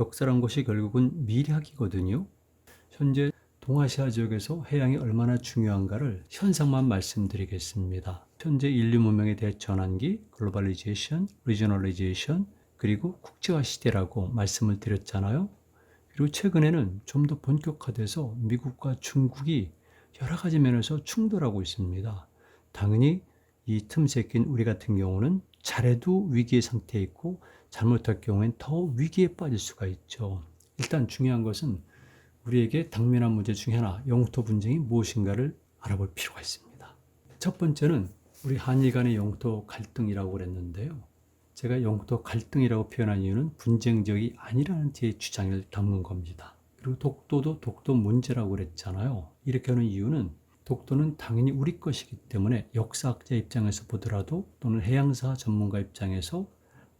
역사란 것이 결국은 미래학이거든요. 현재 동아시아 지역에서 해양이 얼마나 중요한가를 현상만 말씀드리겠습니다. 현재 인류 문명의 대전환기, 글로벌리제이션, 리저널리제이션, 그리고 국제화 시대라고 말씀을 드렸잖아요. 그리고 최근에는 좀 더 본격화돼서 미국과 중국이 여러 가지 면에서 충돌하고 있습니다. 당연히 이 틈새 낀 우리 같은 경우는 잘해도 위기의 상태에 있고 잘못할 경우엔 더 위기에 빠질 수가 있죠. 일단 중요한 것은 우리에게 당면한 문제 중에 하나, 영토 분쟁이 무엇인가를 알아볼 필요가 있습니다. 첫 번째는 우리 한일 간의 영토 갈등이라고 그랬는데요. 제가 영토 갈등이라고 표현한 이유는 분쟁적이 아니라는 제 주장을 담은 겁니다. 그리고 독도도 독도 문제라고 그랬잖아요. 이렇게 하는 이유는 독도는 당연히 우리 것이기 때문에 역사학자 입장에서 보더라도 또는 해양사 전문가 입장에서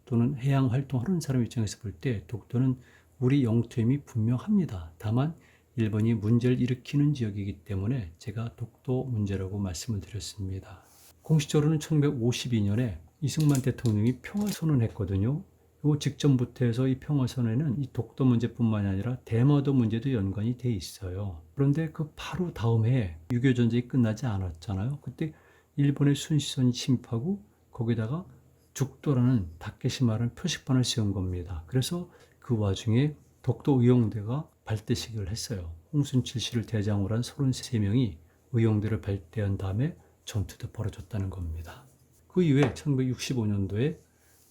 또는 해양 활동하는 사람 입장에서 볼 때 독도는 우리 영토임이 분명합니다. 다만 일본이 문제를 일으키는 지역이기 때문에 제가 독도 문제라고 말씀을 드렸습니다. 공식적으로는 1952년에 이승만 대통령이 평화선언했거든요. 요 직전부터 해서 이 평화선언에는 이 독도 문제뿐만이 아니라 대마도 문제도 연관이 돼 있어요. 그런데 그 바로 다음 해에 6.25 전쟁이 끝나지 않았잖아요. 그때 일본의 순시선이 침입하고 거기다가 죽도라는 다케시마라는 표식판을 세운 겁니다. 그래서 그 와중에 독도 의용대가 발대식을 했어요. 홍순칠 씨를 대장으로 한 33명이 의용대를 발대한 다음에 전투도 벌어졌다는 겁니다. 그 이후에 1965년도에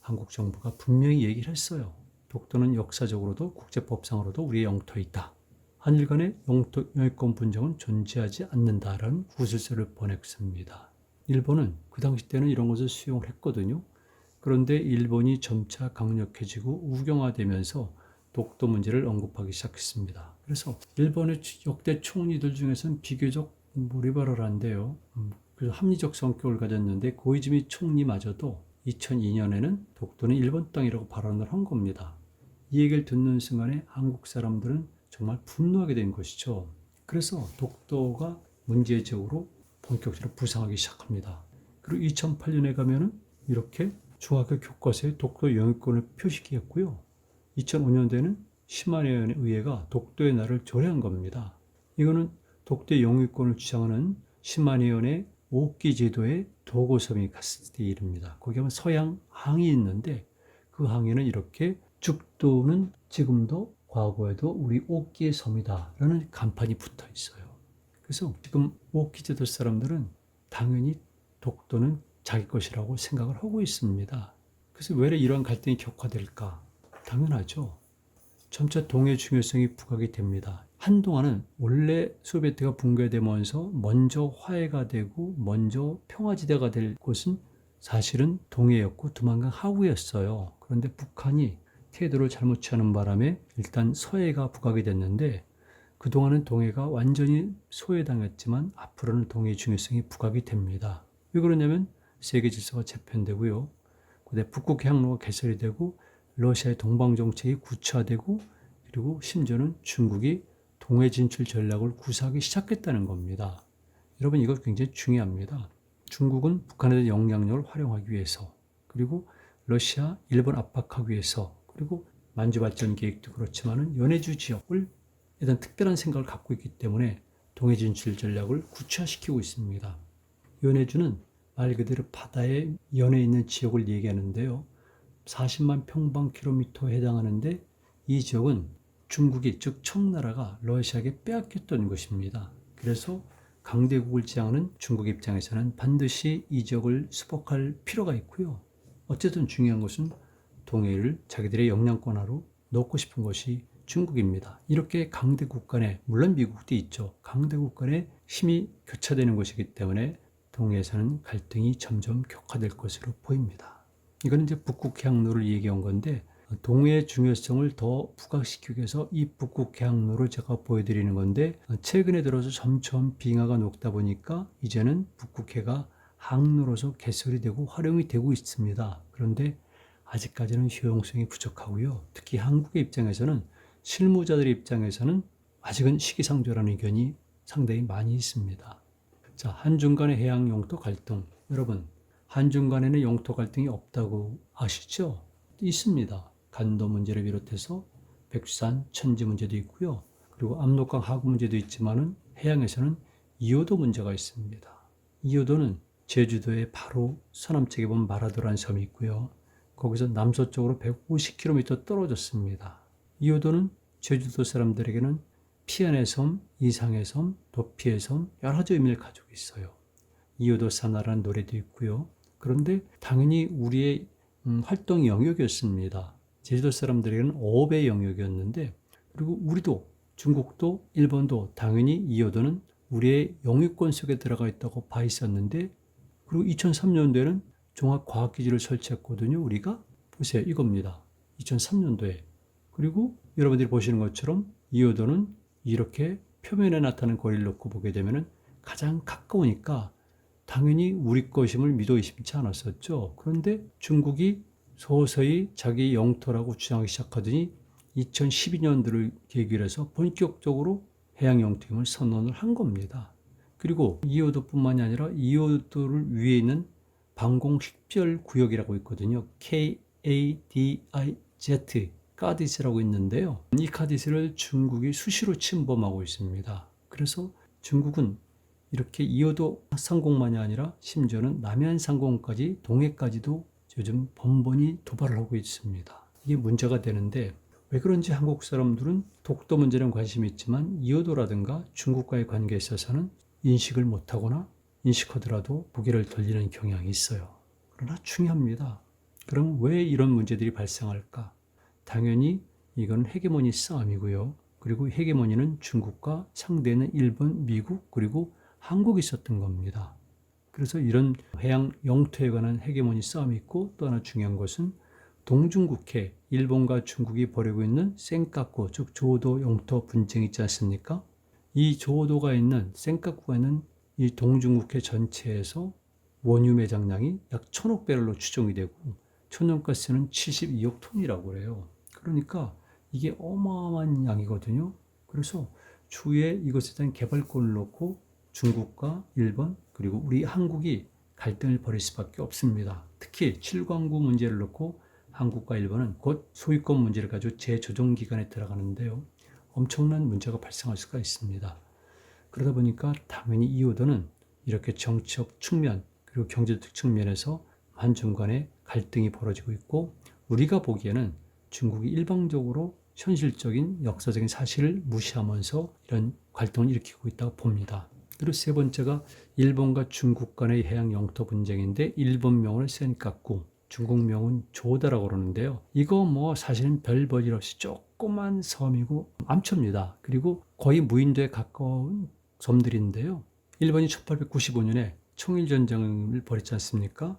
한국 정부가 분명히 얘기를 했어요. 독도는 역사적으로도 국제법상으로도 우리의 영토에 있다. 한일 간의 영토 영유권 분쟁은 존재하지 않는다라는 구슬서를 보냈습니다. 일본은 그 당시 때는 이런 것을 수용을 했거든요. 그런데 일본이 점차 강력해지고 우경화되면서 독도 문제를 언급하기 시작했습니다. 그래서 일본의 역대 총리들 중에서는 비교적 무리발랄한데요. 음, 그래서 합리적 성격을 가졌는데 고이즈미 총리마저도 2002년에는 독도는 일본 땅이라고 발언을 한 겁니다. 이 얘기를 듣는 순간에 한국 사람들은 정말 분노하게 된 것이죠. 그래서 독도가 문제적으로 본격적으로 부상하기 시작합니다. 그리고 2008년에 가면은 이렇게 중학교 교과서에 독도 영유권을 표시했고요. 2005년도에는 시마네의 의회가 독도의 날을 조례한 겁니다. 이거는 독도의 영유권을 주장하는 시마네현의 오키 제도의 도고섬이 갔을 때 일입니다. 거기 하면 서양 항이 있는데 그 항에는 이렇게 죽도는 지금도 과거에도 우리 오키의 섬이다라는 간판이 붙어 있어요. 그래서 지금 오키 제도 사람들은 당연히 독도는 자기 것이라고 생각을 하고 있습니다. 그래서 왜 이러한 갈등이 격화될까? 당연하죠. 점차 동해 중요성이 부각이 됩니다. 한동안은 원래 소비에트가 붕괴되면서 먼저 화해가 되고 먼저 평화지대가 될 곳은 사실은 동해였고 두만강 하구였어요. 그런데 북한이 태도를 잘못 취하는 바람에 일단 서해가 부각이 됐는데 그동안은 동해가 완전히 소외당했지만 앞으로는 동해의 중요성이 부각이 됩니다. 왜 그러냐면 세계 질서가 재편되고요. 그다음에 북극 항로가 개설이 되고 러시아의 동방 정책이 구체화되고 그리고 심지어는 중국이 동해 진출 전략을 구사하기 시작했다는 겁니다. 여러분 이거 굉장히 중요합니다. 중국은 북한에 대한 영향력을 활용하기 위해서 그리고 러시아, 일본 압박하기 위해서 그리고 만주 발전 계획도 그렇지만은 연해주 지역을 일단 특별한 생각을 갖고 있기 때문에 동해 진출 전략을 구체화시키고 있습니다. 연해주는 말 그대로 바다에 연해 있는 지역을 얘기하는데요. 40만 평방킬로미터에 해당하는데 이 지역은 중국이 즉 청나라가 러시아에게 빼앗겼던 것입니다. 그래서 강대국을 지향하는 중국 입장에서는 반드시 이 지역을 수복할 필요가 있고요. 어쨌든 중요한 것은 동해를 자기들의 영향권 하로 넣고 싶은 것이 중국입니다. 이렇게 강대국 간에 물론 미국도 있죠. 강대국 간에 힘이 교차되는 것이기 때문에 동해에서는 갈등이 점점 격화될 것으로 보입니다. 이거는 이제 북극 해양로를 얘기한 건데 동해의 중요성을 더 부각시키기 위해서 이 북극 해양로를 제가 보여드리는 건데 최근에 들어서 점점 빙하가 녹다 보니까 이제는 북극해가 항로로서 개설이 되고 활용이 되고 있습니다. 그런데 아직까지는 효용성이 부족하고요. 특히 한국의 입장에서는 실무자들 입장에서는 아직은 시기상조라는 의견이 상당히 많이 있습니다. 자, 한중 간의 해양 영토 갈등. 여러분, 한중 간에는 영토 갈등이 없다고 아시죠? 있습니다. 간도 문제를 비롯해서 백두산 천지 문제도 있고요. 그리고 압록강 하구 문제도 있지만은 해양에서는 이오도 문제가 있습니다. 이오도는 제주도의 바로 서남쪽에 보면 마라도라는 섬이 있고요. 거기서 남서쪽으로 150km 떨어졌습니다. 이오도는 제주도 사람들에게는 피안의 섬, 이상의 섬, 도피의 섬 여러 가지 의미를 가지고 있어요. 이오도 사나라는 노래도 있고요. 그런데 당연히 우리의 음, 활동 영역이었습니다. 제주도 사람들에게는 어업의 영역이었는데 그리고 우리도 중국도 일본도 당연히 이오도는 우리의 영유권 속에 들어가 있다고 봐 있었는데 그리고 2003년도에는 종합과학기지를 설치했거든요. 우리가 보세요. 이겁니다. 2003년도에 그리고 여러분들이 보시는 것처럼 이오도는 이렇게 표면에 나타나는 거리를 놓고 보게 되면 가장 가까우니까 당연히 우리 것임을 믿어 의심치 않았었죠. 그런데 중국이 서서히 자기 영토라고 주장하기 시작하더니 2012년도를 계기로 해서 본격적으로 해양 영토임을 선언을 한 겁니다. 그리고 이오도뿐만이 아니라 이오도를 위에 있는 방공 식별 구역이라고 있거든요. KADIZ 카디스라고 있는데요. 이 카디스를 중국이 수시로 침범하고 있습니다. 그래서 중국은 이렇게 이오도 상공만이 아니라 심지어는 남해안 상공까지 동해까지도 요즘 번번이 도발을 하고 있습니다. 이게 문제가 되는데 왜 그런지 한국 사람들은 독도 문제는 관심이 있지만 이오도라든가 중국과의 관계에 있어서는 인식을 못하거나 인식하더라도 고개를 돌리는 경향이 있어요. 그러나 중요합니다. 그럼 왜 이런 문제들이 발생할까? 당연히 이건 헤게모니 싸움이고요. 그리고 헤게모니는 중국과 상대는 일본, 미국, 그리고 한국이 있었던 겁니다. 그래서 이런 해양 영토에 관한 헤게모니 싸움이 있고 또 하나 중요한 것은 동중국해, 일본과 중국이 벌이고 있는 센카쿠, 즉 조도 영토 분쟁이 있지 않습니까? 이 조도가 있는 센카쿠가 있는 이 동중국해 전체에서 원유 매장량이 약 1000억 배럴로 추정이 되고 천연가스는 72억 톤이라고 그래요. 그러니까 이게 어마어마한 양이거든요. 그래서 주에 이것에 대한 개발권을 놓고 중국과 일본 그리고 우리 한국이 갈등을 벌일 수밖에 없습니다. 특히 7광구 문제를 놓고 한국과 일본은 곧 소유권 문제를 가지고 재조정 기간에 들어가는데요. 엄청난 문제가 발생할 수가 있습니다. 그러다 보니까 당연히 이오도는 이렇게 정치적 측면 그리고 경제적 측면에서 한중 간의 갈등이 벌어지고 있고 우리가 보기에는 중국이 일방적으로 현실적인 역사적인 사실을 무시하면서 이런 갈등을 일으키고 있다고 봅니다. 그리고 세 번째가 일본과 중국 간의 해양 영토 분쟁인데 일본 명을 센카쿠, 중국 명은 조다라고 그러는데요. 이거 뭐 사실은 별 볼일 없이 조그만 섬이고 암초입니다. 그리고 거의 무인도에 가까운 섬들인데요. 일본이 1895년에 청일전쟁을 벌였지 않습니까?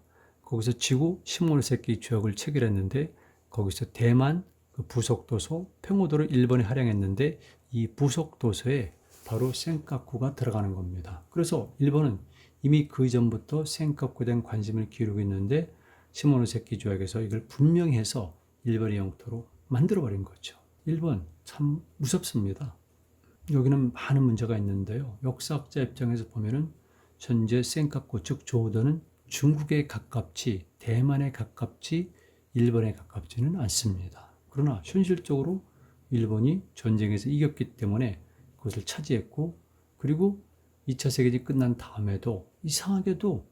거기서 지구 시모노세키 조약을 체결했는데 거기서 대만 그 부속도서 평호도를 일본에 할양했는데 이 부속도서에 바로 센카쿠가 들어가는 겁니다. 그래서 일본은 이미 그 전부터 센카쿠에 대한 관심을 기울이고 있는데 시모노세키 조약에서 이걸 분명히 해서 일본의 영토로 만들어버린 거죠. 일본 참 무섭습니다. 여기는 많은 문제가 있는데요. 역사학자 입장에서 보면은 현재 센카쿠 즉 조도는 중국에 가깝지 대만에 가깝지 일본에 가깝지는 않습니다. 그러나 현실적으로 일본이 전쟁에서 이겼기 때문에 그것을 차지했고 그리고 2차 세계대전이 끝난 다음에도 이상하게도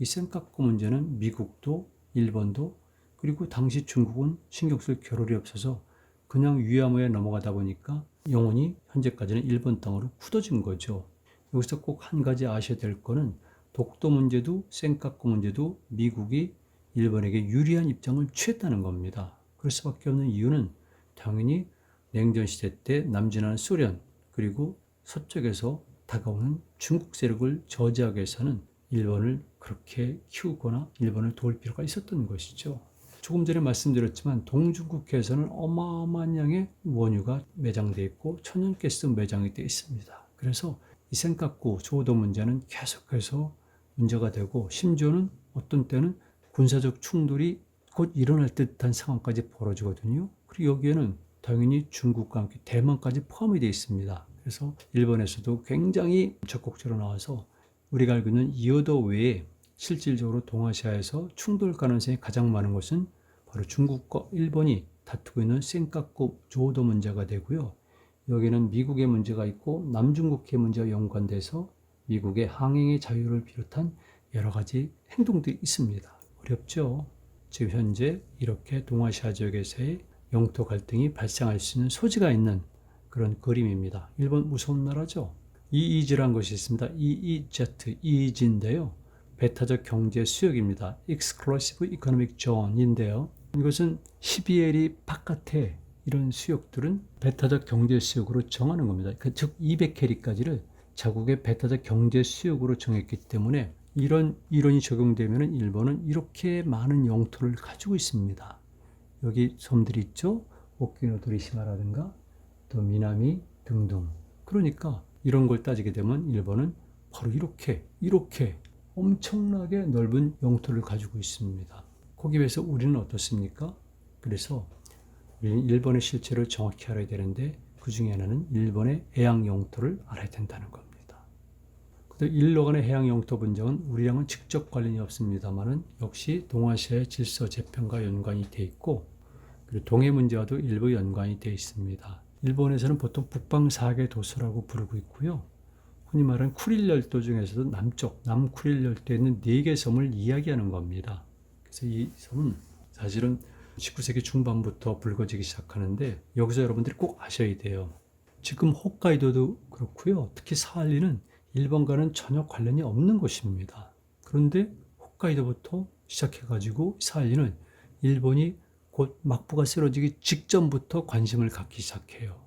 이 센카쿠 문제는 미국도 일본도 그리고 당시 중국은 신경 쓸 겨를이 없어서 그냥 위암에 넘어가다 보니까 영원히 현재까지는 일본 땅으로 굳어진 거죠. 여기서 꼭 한 가지 아셔야 될 거는 독도 문제도 센카쿠 문제도 미국이 일본에게 유리한 입장을 취했다는 겁니다. 그럴 수밖에 없는 이유는 당연히 냉전 시대 때 남진하는 소련 그리고 서쪽에서 다가오는 중국 세력을 저지하기 위해서는 일본을 그렇게 키우거나 일본을 도울 필요가 있었던 것이죠. 조금 전에 말씀드렸지만 동중국해에서는 어마어마한 양의 원유가 매장되어 있고 천연가스 매장이 되어 있습니다. 그래서 이 센카쿠 조도 문제는 계속해서 문제가 되고 심지어는 어떤 때는 군사적 충돌이 곧 일어날 듯한 상황까지 벌어지거든요. 그리고 여기에는 당연히 중국과 함께 대만까지 포함이 되어 있습니다. 그래서 일본에서도 굉장히 적극적으로 나와서 우리가 알고 있는 이어도 외에 실질적으로 동아시아에서 충돌 가능성이 가장 많은 것은 바로 중국과 일본이 다투고 있는 센카쿠 조도 문제가 되고요. 여기는 미국의 문제가 있고 남중국해 문제와 연관돼서 미국의 항행의 자유를 비롯한 여러 가지 행동들이 있습니다. 어렵죠? 지금 현재 이렇게 동아시아 지역에서의 영토 갈등이 발생할 수 있는 소지가 있는 그런 그림입니다. 일본 무서운 나라죠? EEZ라는 것이 있습니다. EEZ, EEZ인데요. 배타적 경제 수역입니다. Exclusive Economic Zone인데요. 이것은 12L이 바깥에 이런 수역들은 배타적 경제 수역으로 정하는 겁니다. 그즉 200캐리까지를 자국의 배타적 경제 수역으로 정했기 때문에 이런 이론이 적용되면 일본은 이렇게 많은 영토를 가지고 있습니다. 여기 섬들이 있죠. 오키노 도리시마라든가 또 미나미 등등. 그러니까 이런 걸 따지게 되면 일본은 바로 이렇게 이렇게 엄청나게 넓은 영토를 가지고 있습니다. 거기에 비해서 우리는 어떻습니까? 그래서 우리는 일본의 실체를 정확히 알아야 되는데 그 중에 하나는 일본의 해양 영토를 알아야 된다는 겁니다. 근데 일로 간의 해양 영토 분쟁은 우리랑은 직접 관련이 없습니다만은 역시 동아시아의 질서 재편과 연관이 돼 있고 그리고 동해 문제와도 일부 연관이 돼 있습니다. 일본에서는 보통 북방 사계 도서라고 부르고 있고요. 흔히 말하는 쿠릴 열도 중에서도 남쪽 남쿠릴 열도에 있는 네 개 섬을 이야기하는 겁니다. 그래서 이 섬은 사실은 19세기 중반부터 불거지기 시작하는데 여기서 여러분들이 꼭 아셔야 돼요. 지금 홋카이도도 그렇고요. 특히 사할리는 일본과는 전혀 관련이 없는 곳입니다. 그런데 홋카이도부터 시작해가지고 사할리는 일본이 곧 막부가 쓰러지기 직전부터 관심을 갖기 시작해요.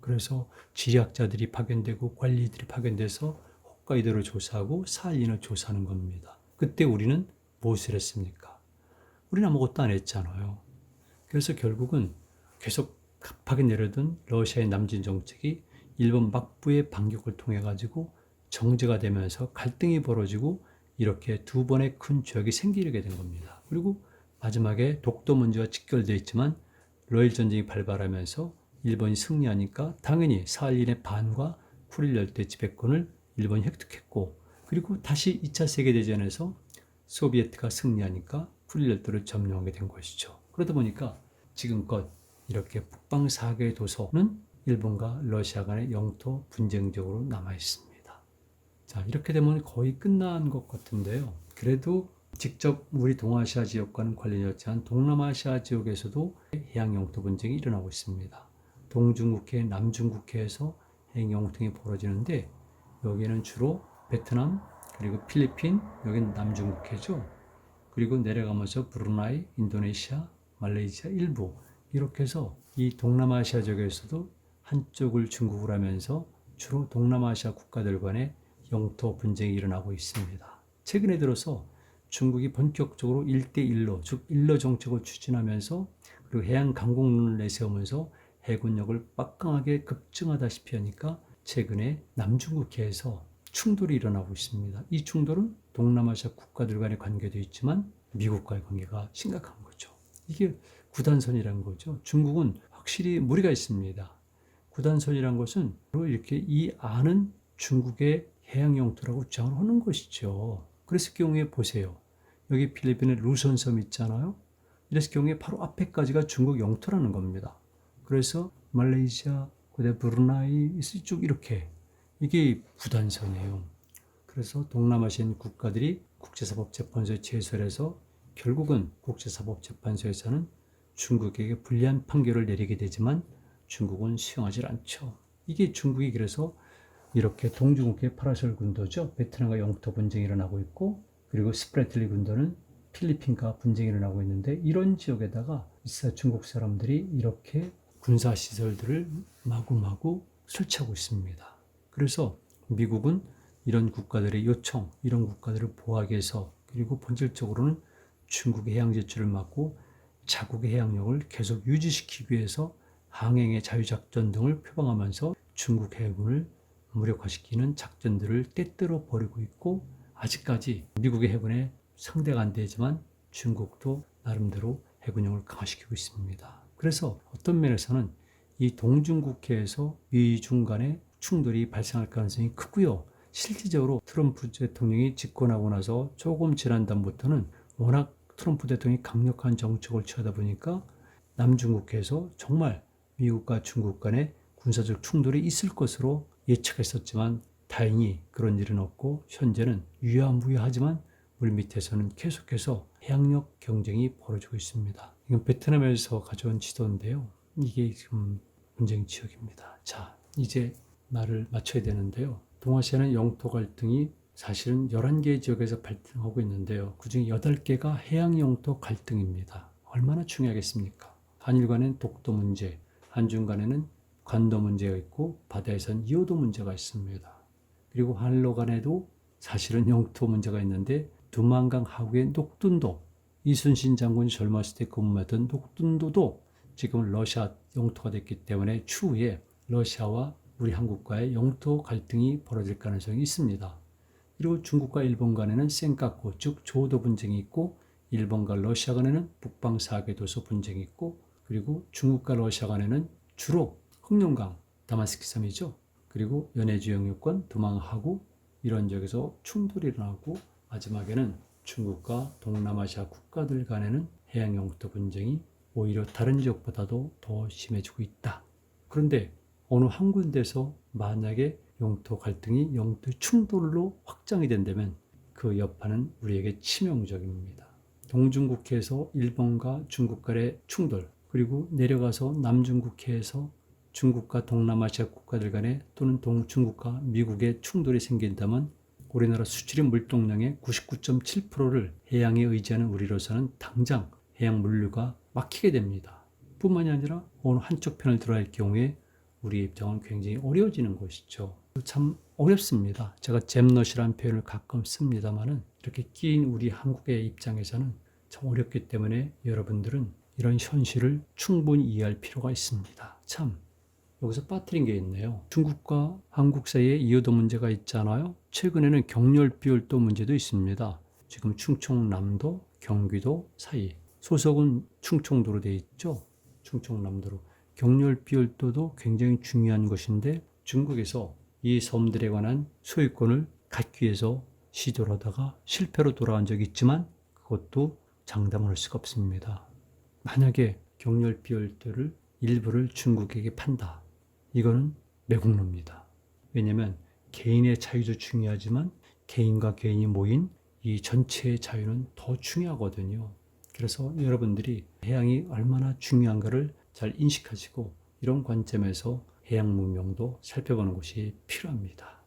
그래서 지리학자들이 파견되고 관리들이 파견돼서 홋카이도를 조사하고 사할린을 조사하는 겁니다. 그때 우리는 무엇을 했습니까? 우리는 아무것도 안 했잖아요. 그래서 결국은 계속 급하게 내려든 러시아의 남진 정책이 일본 막부의 반격을 통해 가지고 정제가 되면서 갈등이 벌어지고 이렇게 두 번의 큰 죄악이 생기게 된 겁니다. 그리고 마지막에 독도 문제와 직결되어 있지만 러일 전쟁이 발발하면서 일본이 승리하니까 당연히 사할린의 반과 쿠릴 열대 지배권을 일본이 획득했고 그리고 다시 2차 세계대전에서 소비에트가 승리하니까 쿠릴 열도를 점령하게 된 것이죠. 그러다 보니까 지금껏 이렇게 북방 사계 도서는 일본과 러시아 간의 영토 분쟁적으로 남아 있습니다. 자, 이렇게 되면 거의 끝난 것 같은데요. 그래도 직접 우리 동아시아 지역과는 관련이 없지 않은 동남아시아 지역에서도 해양 영토 분쟁이 일어나고 있습니다. 동중국해, 남중국해에서 해양 영토이 벌어지는데 여기는 주로 베트남, 그리고 필리핀, 여기는 남중국해죠. 그리고 내려가면서 브루나이, 인도네시아, 말레이시아 일부 이렇게 해서 이 동남아시아 지역에서도 한쪽을 중국을 하면서 주로 동남아시아 국가들 간의 영토 분쟁이 일어나고 있습니다. 최근에 들어서 중국이 본격적으로 1대1로, 즉, 일러 정책을 추진하면서 그리고 해양 강국론을 내세우면서 해군력을 빡강하게 급증하다시피 하니까 최근에 남중국해에서 충돌이 일어나고 있습니다. 이 충돌은 동남아시아 국가들 간의 관계도 있지만 미국과의 관계가 심각한 거죠. 이게 구단선이라는 거죠. 중국은 확실히 무리가 있습니다. 구단선이란 것은 바로 이렇게 이 안은 중국의 해양 영토라고 주장을 하는 것이죠. 그랬을 경우에 보세요. 여기 필리핀의 루선섬 있잖아요. 이랬을 경우에 바로 앞에까지가 중국 영토라는 겁니다. 그래서 말레이시아, 그다음 브루나이 이쪽 이렇게 이게 부단선이에요. 그래서 동남아시아 국가들이 국제사법재판소에 제소해서 결국은 국제사법재판소에서는 중국에게 불리한 판결을 내리게 되지만 중국은 수용하지 않죠. 이게 중국이 그래서 이렇게 동중국해 파라솔 군도죠. 베트남과 영토 분쟁이 일어나고 있고 그리고 스프레틀리 군도는 필리핀과 분쟁이 일어나고 있는데 이런 지역에다가 이스라 중국 사람들이 이렇게 군사 시설들을 마구마구 설치하고 있습니다. 그래서 미국은 이런 국가들의 요청, 이런 국가들을 보호하기 위해서 그리고 본질적으로는 중국의 해양 제출을 막고 자국의 해양력을 계속 유지시키기 위해서 항행의 자유작전 등을 표방하면서 중국 해군을 무력화시키는 작전들을 때때로 벌이고 있고 아직까지 미국의 해군에 상대가 안 되지만 중국도 나름대로 해군력을 강화시키고 있습니다. 그래서 어떤 면에서는 이 동중국해에서 미중 간의 충돌이 발생할 가능성이 크고요. 실질적으로 트럼프 대통령이 집권하고 나서 조금 지난 다음부터는 워낙 트럼프 대통령이 강력한 정책을 취하다 보니까 남중국해에서 정말 미국과 중국 간의 군사적 충돌이 있을 것으로 예측했었지만 다행히 그런 일은 없고 현재는 유야무야하지만 물 밑에서는 계속해서 해양력 경쟁이 벌어지고 있습니다. 이건 베트남에서 가져온 지도인데요. 이게 지금 분쟁 지역입니다. 자, 이제 말을 마쳐야 되는데요. 동아시아는 영토 갈등이 사실은 11개의 지역에서 발생하고 있는데요. 그 중에 8개가 해양 영토 갈등입니다. 얼마나 중요하겠습니까? 한일 간엔 독도 문제, 한중 간에는 관도 문제가 있고 바다에선 이호도 문제가 있습니다. 그리고 한로 간에도 사실은 영토 문제가 있는데 두만강 하구의 녹둔도 이순신 장군이 젊었을 때 근무했던 녹둔도도 지금 러시아 영토가 됐기 때문에 추후에 러시아와 우리 한국과의 영토 갈등이 벌어질 가능성이 있습니다. 그리고 중국과 일본 간에는 센카쿠 즉 조도 분쟁이 있고 일본과 러시아 간에는 북방 사계도서 분쟁이 있고 그리고 중국과 러시아 간에는 주로 흑룡강 다마스키섬이죠. 그리고 연해주 영유권 도망하고 이런 지역에서 충돌이 일어나고 마지막에는 중국과 동남아시아 국가들 간에는 해양 영토 분쟁이 오히려 다른 지역보다도 더 심해지고 있다. 그런데 어느 한 군데서 만약에 영토 갈등이 영토 충돌로 확장이 된다면 그 여파는 우리에게 치명적입니다. 동중국해에서 일본과 중국 간의 충돌, 그리고 내려가서 남중국해에서 중국과 동남아시아 국가들 간에 또는 동중국과 미국의 충돌이 생긴다면 우리나라 수출입 물동량의 99.7%를 해양에 의지하는 우리로서는 당장 해양 물류가 막히게 됩니다. 뿐만이 아니라 어느 한쪽 편을 들어야 할 경우에 우리의 입장은 굉장히 어려워지는 것이죠. 참 어렵습니다. 제가 잼넛이라는 표현을 가끔 씁니다만은 이렇게 끼인 우리 한국의 입장에서는 참 어렵기 때문에 여러분들은 이런 현실을 충분히 이해할 필요가 있습니다. 참 여기서 빠뜨린 게 있네요. 중국과 한국 사이에 이호도 문제가 있잖아요. 최근에는 경렬 비율도 문제도 있습니다. 지금 충청남도, 경기도 사이 소속은 충청도로 돼 있죠. 충청남도로 경렬 비율도도 굉장히 중요한 것인데 중국에서 이 섬들에 관한 소유권을 갖기 위해서 시도를 하다가 실패로 돌아온 적이 있지만 그것도 장담을 할 수가 없습니다. 만약에 경렬비율도를 일부를 중국에게 판다. 이거는 매국노입니다. 왜냐하면 개인의 자유도 중요하지만 개인과 개인이 모인 이 전체의 자유는 더 중요하거든요. 그래서 여러분들이 해양이 얼마나 중요한가를 잘 인식하시고 이런 관점에서 해양 문명도 살펴보는 것이 필요합니다.